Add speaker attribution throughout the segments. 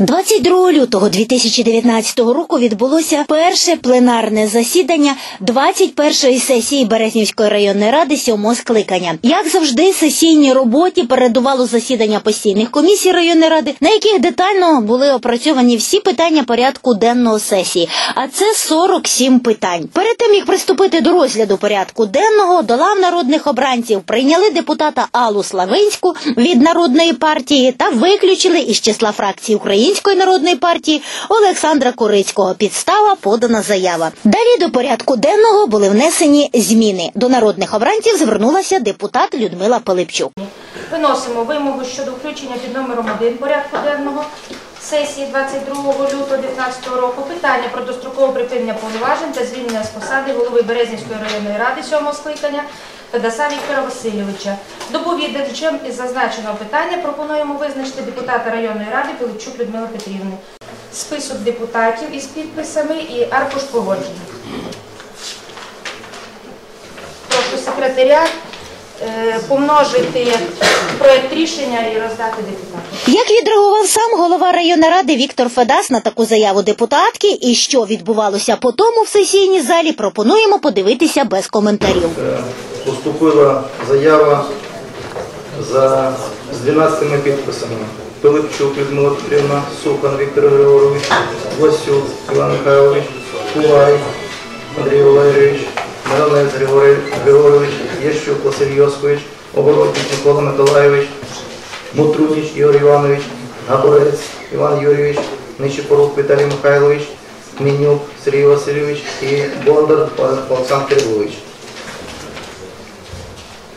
Speaker 1: 22 лютого 2019 року відбулося перше пленарне засідання 21-ї сесії Березнівської районної ради сьомого скликання. Як завжди, сесійній роботі передувало засідання постійних комісій районної ради, на яких детально були опрацьовані всі питання порядку денного сесії. А це 47 питань. Перед тим як приступити до розгляду порядку денного, до лав народних обранців прийняли депутата Аллу Славинську від народної партії та виключили із числа фракції Української народної партії Олександра Курицького. Підстава подана заява. Далі до порядку денного були внесені зміни. До народних обранців звернулася депутат Людмила Пилипчук.
Speaker 2: Виносимо вимогу щодо включення під номером 1 порядку денного сесії 22 лютого 2019 року питання про дострокове припинення повноважень та звільнення з посади голови Березнівської районної ради 7 скликання Федаса Віктора Васильовича. Доповідачем із зазначеного питання пропонуємо визначити депутата районної ради Пилипчук Людмили Петрівни. Список депутатів із підписами і аркуш погодження. Прошу секретаріат помножити проєкт рішення і роздати депутатам.
Speaker 1: Як відреагував сам голова районної ради Віктор Федас на таку заяву депутатки і що відбувалося по тому в сесійній залі, пропонуємо подивитися без коментарів.
Speaker 3: Е, Поступила заява за, з 12 підписами. Пилипчук Людмила Петрівна, Сухан Віктор Григорович, Власюк Іван Михайлович, Кулай Андрій Валерійович, Миронець Григорій Григорович, Єщук Василь Йоскович, Оборотник Микола Миколайович, Мутруніч Ігор Іванович, Габорець Іван Юрійович, Нечипорук Віталій Михайлович, Мінюк Сергій Васильович і Бондар Олександр Кирилович.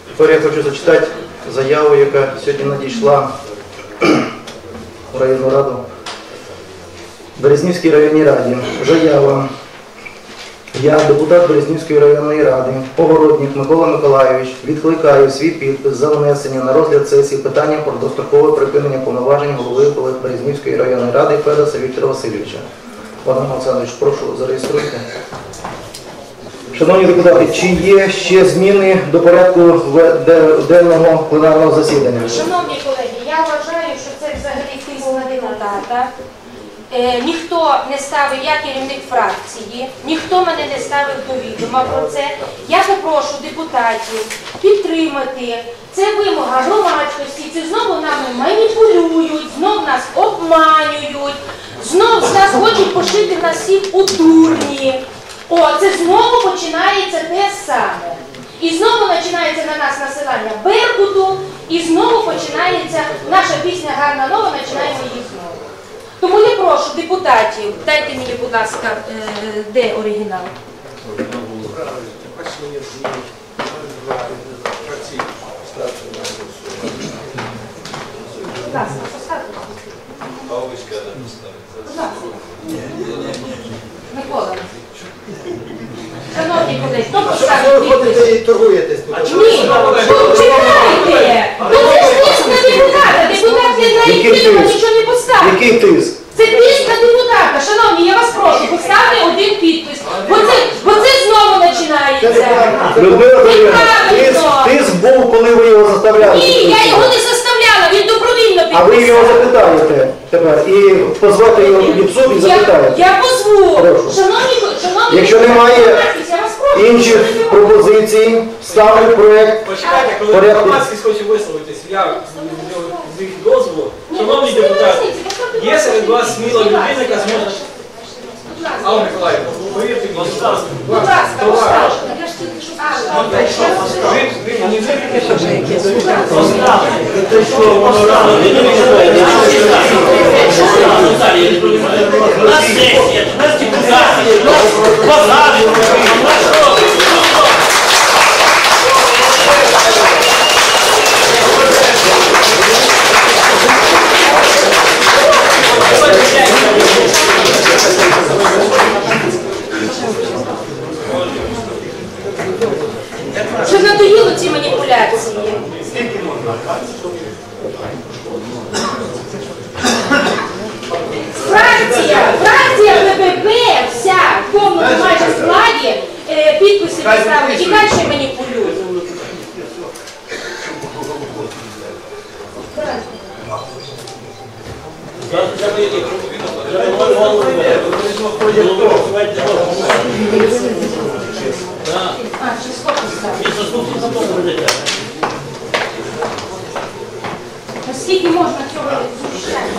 Speaker 3: Тепер я хочу зачитати заяву, яка сьогодні надійшла в районну раду. Березнівській районній раді. Заява. Я, депутат Березнівської районної ради, Погородник Микола Миколайович, відкликаю свій підпис за внесення на розгляд сесії питання про дострокове припинення повноважень голови Березнівської районної ради Федоса Віктора Васильовича. Пане Олександрович, прошу зареєструйте. Шановні депутати, чи є ще зміни до порядку денного пленарного засідання?
Speaker 2: Шановні колеги, я вважаю, що це взагалі депутата. Е, ніхто не ставив, я керівник фракції, ніхто мене не ставив до відома про це. Я попрошу депутатів підтримати. Це вимога громадськості, це знову нами маніпулюють, знов нас обманюють, знов з нас хочуть пошити нас всіх у дурні. О, це знову починається те саме. І знову починається на нас насилання Беркуту, і знову починається наша пісня Гарна нова, починаємо її знову. Тому я прошу депутатів, дайте мені, будь ласка, е, де оригінал? Будь ласка, поставте. Будь ласка. Микола. Шановні колеги, хто поставив підпис?
Speaker 4: торгуєтесь тут.
Speaker 2: Ні, ну, чекайте! Ну це ж тиск на депутата. Депутат не знає нічого не.
Speaker 3: Який тиск?
Speaker 2: Це тиск на депутата. Шановні, я вас прошу, поставте один підпис. Бо це, бо це знову починається.
Speaker 3: Людмила Петрівна, тиск,
Speaker 2: Неправильно.
Speaker 3: тиск був, коли ви його заставляли.
Speaker 2: Ні, я його не заставляла, він добровільно
Speaker 3: А ви його
Speaker 2: підписав.
Speaker 3: запитаєте тепер і позвати його під суд і запитаєте.
Speaker 2: я позву.
Speaker 3: Прошу.
Speaker 2: Шановні, шановні,
Speaker 3: Якщо немає
Speaker 2: я вас прошу.
Speaker 3: Інших пропозицій ставлю проект
Speaker 5: Почекайте, коли
Speaker 3: Порядку.
Speaker 5: громадськість хоче висловитись, я з їх дозволу.
Speaker 2: Ні,
Speaker 5: Шановні
Speaker 2: ну,
Speaker 5: депутати, є серед вас сміла людина, яка зможе. Алла Миколаївна, повірте мені, будь ласка.
Speaker 2: Будь ласка.
Speaker 5: Ви, мені
Speaker 6: У нас сесія, у нас депутати, у нас
Speaker 2: е, підписи поставили і далі маніпулюють. А, чи скільки ставити? Та Скільки можна цього зустрічати?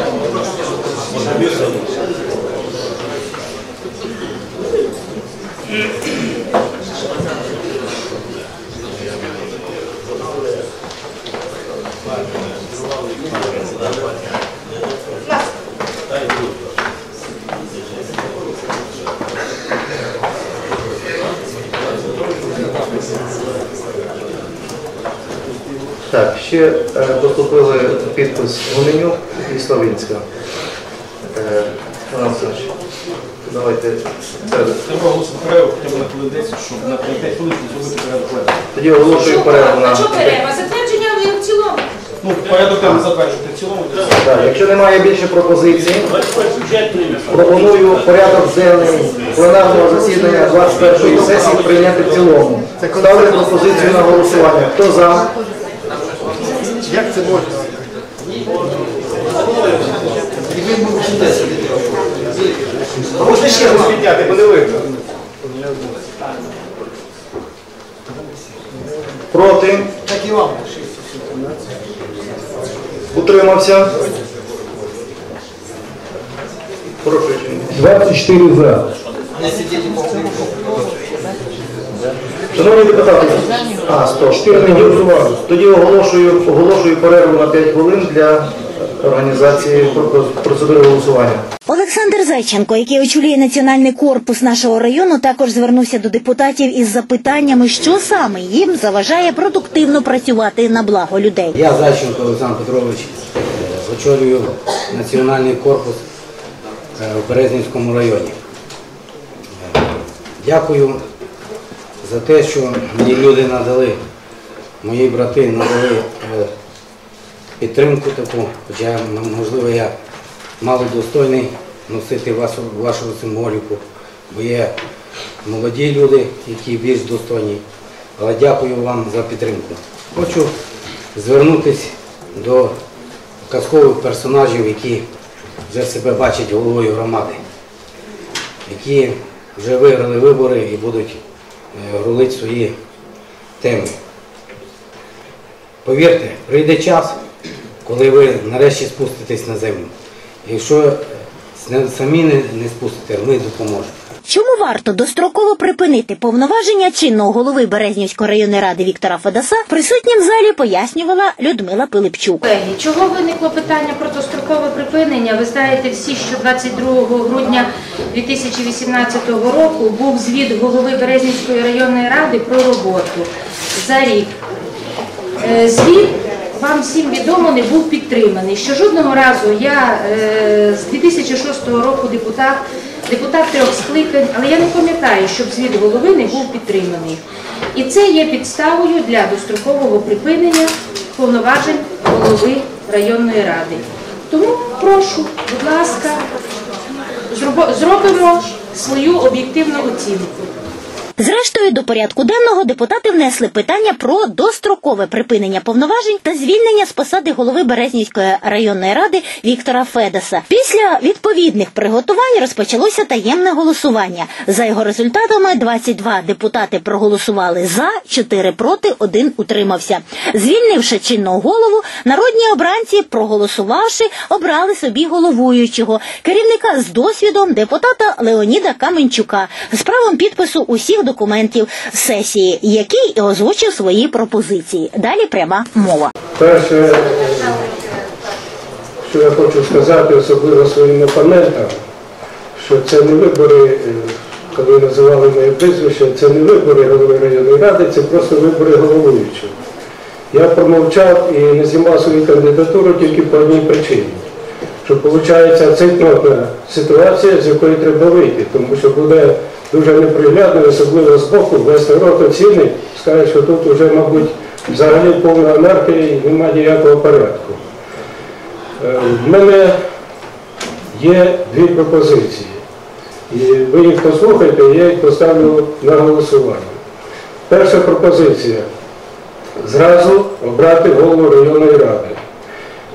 Speaker 3: Thank you. Давайте.
Speaker 4: Треба оголосити перерву хоча б на хвилин 10, щоб на 5 хвилин зробити порядок.
Speaker 3: Тоді оголошую перерву
Speaker 2: А
Speaker 3: на.
Speaker 2: що перерва? Затвердження в цілому.
Speaker 4: Ну, порядок денний затверджувати в цілому.
Speaker 3: Так, якщо немає більше пропозицій, пропоную порядок денний пленарного засідання 21 сесії прийняти в цілому. Ставлю пропозицію на голосування. Хто за?
Speaker 7: Як це можна?
Speaker 3: Можна ще раз підняти, бо не видно. Проти?
Speaker 7: Так і вам.
Speaker 3: Утримався?
Speaker 8: 24 за.
Speaker 3: Шановні депутати, а, стоп. Тоді, тоді оголошую, оголошую перерву на 5 хвилин для організації процедури голосування.
Speaker 1: Олександр Зайченко, який очолює національний корпус нашого району, також звернувся до депутатів із запитаннями, що саме їм заважає продуктивно працювати на благо людей.
Speaker 9: Я Зайченко Олександр Петрович, е, очолюю національний корпус е, в Березнівському районі. Е, Дякую за те, що мені люди надали, мої брати надали е, підтримку таку, хоча, можливо, я мало достойний носити вашу, вашу символіку, бо є молоді люди, які більш достойні. Але дякую вам за підтримку. Хочу звернутися до казкових персонажів, які вже себе бачать головою громади, які вже виграли вибори і будуть е, рулити свої теми. Повірте, прийде час, коли ви нарешті спуститесь на землю. Якщо самі не, не спустите, ми допоможемо.
Speaker 1: Чому варто достроково припинити повноваження чинного голови Березнівської районної ради Віктора Федоса, присутнім в залі пояснювала Людмила Пилипчук.
Speaker 2: Колеги, чого виникло питання про дострокове припинення? Ви знаєте всі, що 22 грудня 2018 року був звіт голови Березнівської районної ради про роботу за рік. Е, Звіт вам всім відомо не був підтриманий. Що жодного разу я е, з 2006 року депутат, депутат трьох скликань, але я не пам'ятаю, щоб звіт голови не був підтриманий. І це є підставою для дострокового припинення повноважень голови районної ради. Тому прошу, будь ласка, зробимо свою об'єктивну оцінку.
Speaker 1: Зрештою, до порядку денного депутати внесли питання про дострокове припинення повноважень та звільнення з посади голови Березнівської районної ради Віктора Федеса. Після відповідних приготувань розпочалося таємне голосування. За його результатами 22 депутати проголосували за, 4 проти, 1 утримався. Звільнивши чинного голову, народні обранці, проголосувавши, обрали собі головуючого, керівника з досвідом депутата Леоніда Каменчука з правом підпису усіх документів сесії, який озвучив свої пропозиції. Далі пряма мова.
Speaker 8: Перше, що я хочу сказати, особливо своїм опонентам, що це не вибори, е, коли називали моє прізвище, це не вибори голови районної ради, це просто вибори головуючого. Я промовчав і не знімав свою кандидатуру тільки по одній причині. Що виходить цитнотна ситуація, з якої треба вийти, тому що буде дуже неприглядно, особливо з боку, весь народ оцінить, скаже, що тут вже, мабуть, взагалі повна анархія і немає ніякого порядку. Е, В мене є дві пропозиції. І ви їх послухайте, я їх поставлю на голосування. Перша пропозиція. Зразу обрати голову районної ради.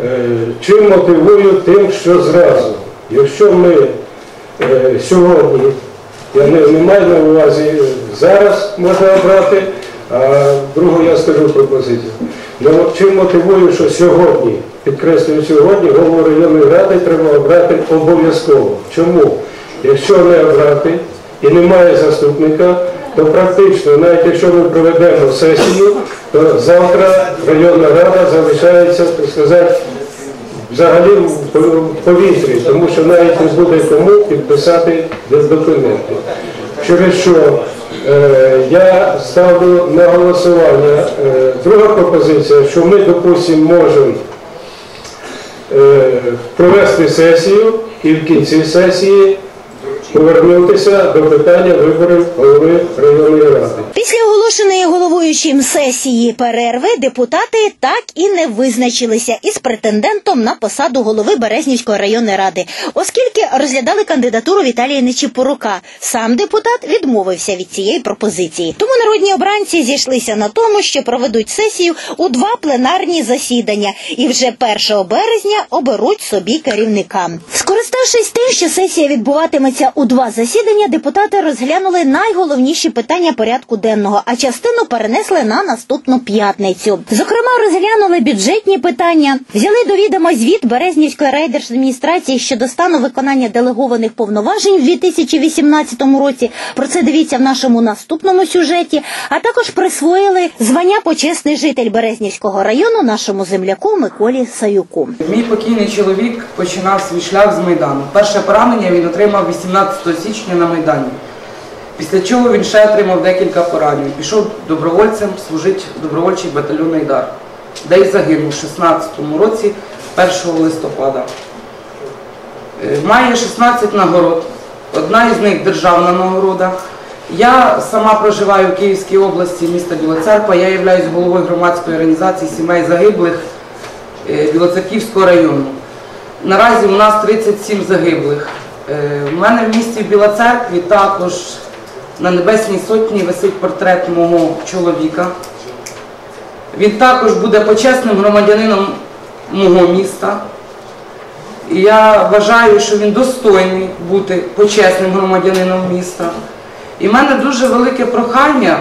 Speaker 8: Е, Чим мотивую тим, що зразу. Якщо ми е, сьогодні, я не, не маю на увазі е, зараз можна обрати, а другу я скажу пропозицію. Ну, чим мотивую, що сьогодні, підкреслюю сьогодні, голову районної ради треба обрати обов'язково. Чому? Якщо не обрати і немає заступника, то практично, навіть якщо ми проведемо сесію, то завтра районна рада залишається, так сказати, взагалі в повітрі, тому що навіть не буде кому підписати документи. Через що е, я ставлю на голосування. Е, друга пропозиція, що ми, допустимо, можемо е, провести сесію і в кінці сесії повернутися до питання виборів голови районної ради.
Speaker 1: Після оголошеної головуючим сесії перерви депутати так і не визначилися із претендентом на посаду голови Березнівської районної ради, оскільки розглядали кандидатуру Віталія Нечіпорука. Сам депутат відмовився від цієї пропозиції. Тому народні обранці зійшлися на тому, що проведуть сесію у два пленарні засідання, і вже 1 березня оберуть собі керівника. Скориставшись тим, що сесія відбуватиметься у два засідання, депутати розглянули найголовніші питання порядку денного, а частину перенесли на наступну п'ятницю. Зокрема, розглянули бюджетні питання, взяли до відома звіт Березнівської райдержадміністрації щодо стану виконання делегованих повноважень в 2018 році. Про це дивіться в нашому наступному сюжеті. А також присвоїли звання почесний житель Березнівського району нашому земляку Миколі Саюку.
Speaker 10: Мій покійний чоловік починав свій шлях з Майдану. Перше поранення він отримав 18 січня на Майдані. Після чого він ще отримав декілька поранень. Пішов добровольцем служити добровольчий батальйон Айдар, де й загинув у 16-му році 1 листопада. Е, Має 16 нагород. Одна із них державна нагорода. Я сама проживаю в Київській області, міста Біла Церква. Я являюсь головою громадської організації сімей загиблих е, Білоцерківського району. Наразі у нас 37 загиблих. Е, У мене в місті Біла Церкві також на Небесній Сотні висить портрет мого чоловіка. Він також буде почесним громадянином мого міста. І я вважаю, що він достойний бути почесним громадянином міста. І в мене дуже велике прохання.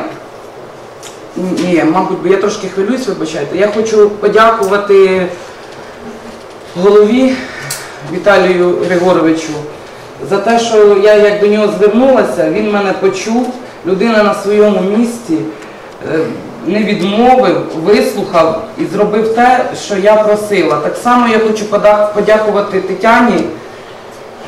Speaker 10: Ні, мабуть, бо я трошки хвилююсь, вибачайте. Я хочу подякувати голові Віталію Григоровичу за те, що я як до нього звернулася, він мене почув, людина на своєму місці е, не відмовив, вислухав і зробив те, що я просила. Так само я хочу подякувати Тетяні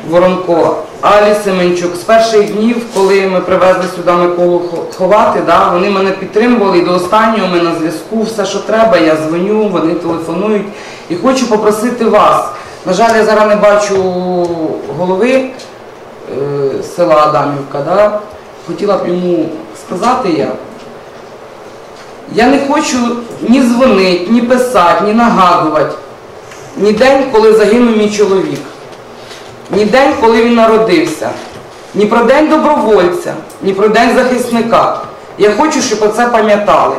Speaker 10: Воронко, Алі Семенчук. З перших днів, коли ми привезли сюди Миколу хо- ховати, да, вони мене підтримували і до останнього ми на зв'язку, все, що треба, я дзвоню, вони телефонують. І хочу попросити вас. На жаль, я зараз не бачу голови е, села Адамівка. Да? Хотіла б йому сказати я. Я не хочу ні дзвонити, ні писати, ні нагадувати. Ні день, коли загинув мій чоловік, ні день, коли він народився, ні про день добровольця, ні про день захисника. Я хочу, щоб про це пам'ятали.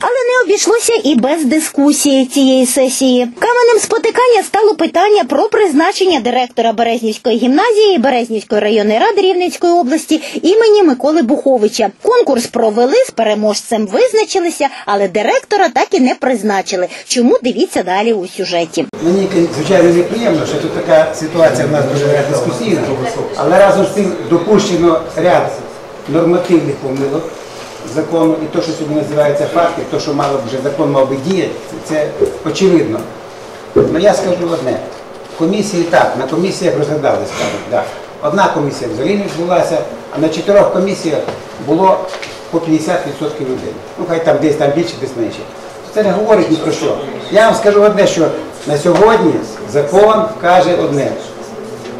Speaker 1: Але не обійшлося і без дискусії цієї сесії. Каменем спотикання стало питання про призначення директора Березнівської гімназії Березнівської районної ради Рівненської області імені Миколи Буховича. Конкурс провели з переможцем, визначилися, але директора так і не призначили. Чому дивіться далі у сюжеті?
Speaker 7: Мені, звичайно, неприємно, що тут така ситуація в нас дуже дискусійна, але разом з тим допущено ряд нормативних помилок закону і те, що сьогодні називається факти, те, що мало б вже закон мав би діяти, це очевидно. Ну я скажу одне. Комісії так, на комісіях розглядали, скажуть, да. Одна комісія взагалі не відбулася, а на чотирьох комісіях було по 50% людей. Ну хай там десь там більше, десь менше. Це не говорить ні про що. Я вам скажу одне, що на сьогодні закон каже одне.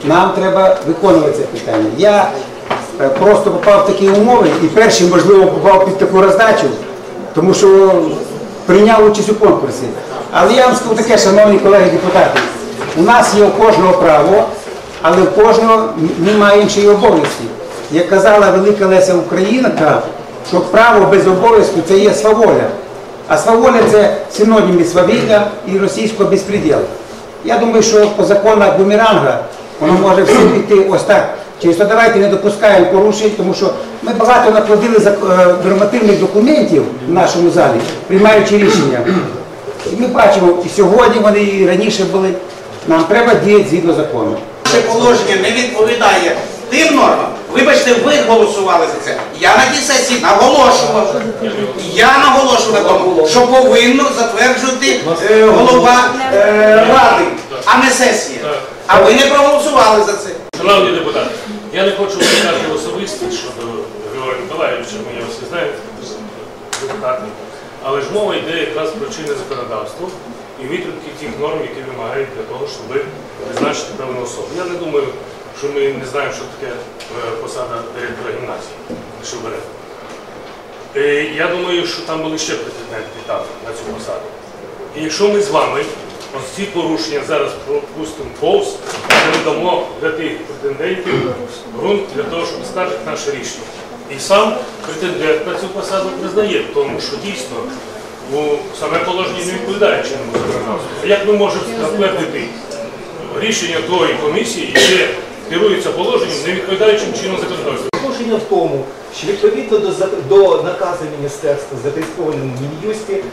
Speaker 7: Нам треба виконувати це питання. Я просто попав в такі умови і перший, можливо, попав під таку роздачу, тому що прийняв участь у конкурсі. Але я вам скажу таке, шановні колеги депутати, у нас є у кожного право, але у кожного немає іншої обов'язки. Як казала велика Леся Українка, що право без обов'язку це є сваволя. А сваволя це синонім і свавілля і російського безпреділу. Я думаю, що по законах бумеранга воно може все піти ось так. Через то давайте не допускаємо порушень, тому що ми багато накладили е, нормативних документів в нашому залі, приймаючи рішення. І ми бачимо, і сьогодні вони і раніше були. Нам треба діяти згідно закону.
Speaker 6: Це положення не відповідає тим нормам. Вибачте, ви голосували за це. Я на тій сесії наголошував. Я наголошував на тому, що повинно затверджувати е, голова е, ради, а не сесія. А ви не проголосували за це.
Speaker 11: Шановні депутати, я не хочу виникати особисто щодо Григорія Миколаївича, ми його всі знаємо, депутатом. Але ж мова йде якраз про чинне законодавство і витримки тих норм, які вимагають для того, щоб призначити певну особу. Я не думаю, що ми не знаємо, що таке е, посада директора гімназії, що бере. Е, Я думаю, що там були ще претенденти на цю посаду. І якщо ми з вами ось ці порушення зараз пропустимо повз, ми дамо для тих претендентів ґрунт для того, щоб скаржити наше рішення. І сам претендент на цю посаду признає, тому що дійсно у саме положення не відповідає чинному законодавству. А Як ми можемо затвердити рішення тої комісії, яке керується положенням, не відповідаючим чинному законодавству?
Speaker 12: Положення в тому, що відповідно до, до наказу міністерства, зареєстрованого в Мін'юсті,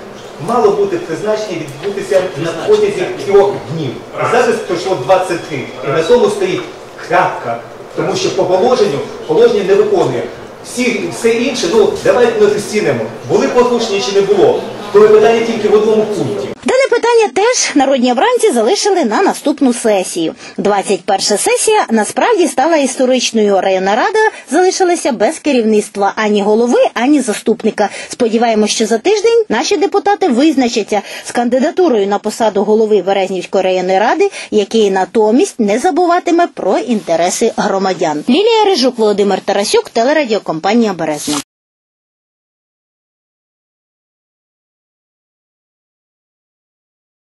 Speaker 12: мало бути призначення відбутися на протязі трьох днів. Зараз пройшло 23. І на тому стоїть крапка. Тому що по положенню положення не виконує. Всі, все інше, ну давайте ми розцінимо, були порушення чи не було. То питання тільки в одному пункті.
Speaker 1: Дане питання теж народні обранці залишили на наступну сесію. 21 сесія насправді стала історичною. Районна рада залишилася без керівництва ані голови, ані заступника. Сподіваємось, що за тиждень наші депутати визначаться з кандидатурою на посаду голови Березнівської районної ради, який натомість не забуватиме про інтереси громадян. Лілія Рижук, Володимир Тарасюк, телерадіокомпанія Березна.